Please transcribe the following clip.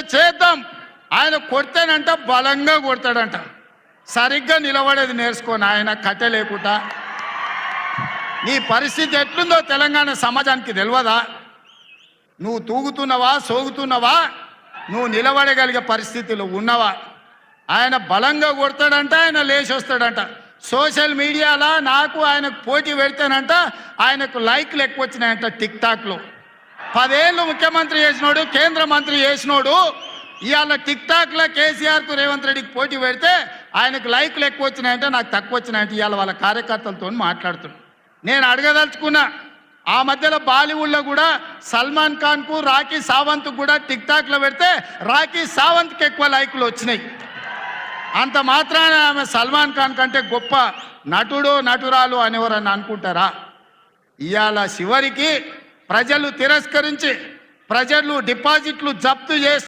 చేద్దాం. ఆయన కొడతానంట బలంగా కొడతాడంట. సరిగ్గా నిలబడేది నేర్చుకోను ఆయన కథ లేకుండా. నీ పరిస్థితి ఎట్లుందో తెలంగాణ సమాజానికి తెలియదా నువ్వు తూగుతున్నావా సోగుతున్నావా? నువ్వు నిలబడగలిగే పరిస్థితిలో ఉన్నవా? ఆయన బలంగా కొడతాడంట ఆయన లేచి వస్తాడంట. సోషల్ మీడియాలో నాకు ఆయనకు పోటీ పెడితేనంట ఆయనకు లైక్లు ఎక్కువ వచ్చినాయంట టిక్ టాక్లో. పదేళ్ళు ముఖ్యమంత్రి చేసినోడు కేంద్ర మంత్రి చేసినోడు ఇవాళ టిక్ టాక్లో కేసీఆర్కు రేవంత్ రెడ్డికి పోటీ పెడితే ఆయనకు లైక్లు ఎక్కువ వచ్చినాయంటే నాకు తక్కువ వచ్చినాయంటే ఇవాళ వాళ్ళ కార్యకర్తలతో మాట్లాడుతున్నాను నేను అడగదలుచుకున్నా ఆ మధ్యలో బాలీవుడ్లో కూడా సల్మాన్ ఖాన్కు రాఖీ సావంత్ కూడా టిక్ టాక్లో పెడితే రాఖీ సావంత్కి ఎక్కువ లైకులు వచ్చినాయి. అంత మాత్రాన ఆమె సల్మాన్ ఖాన్ కంటే గొప్ప నటుడు నటురాలు అనేవారని అనుకుంటారా? ఇవాళ చివరికి ప్రజలు తిరస్కరించి ప్రజలు డిపాజిట్లు జప్తు చేసి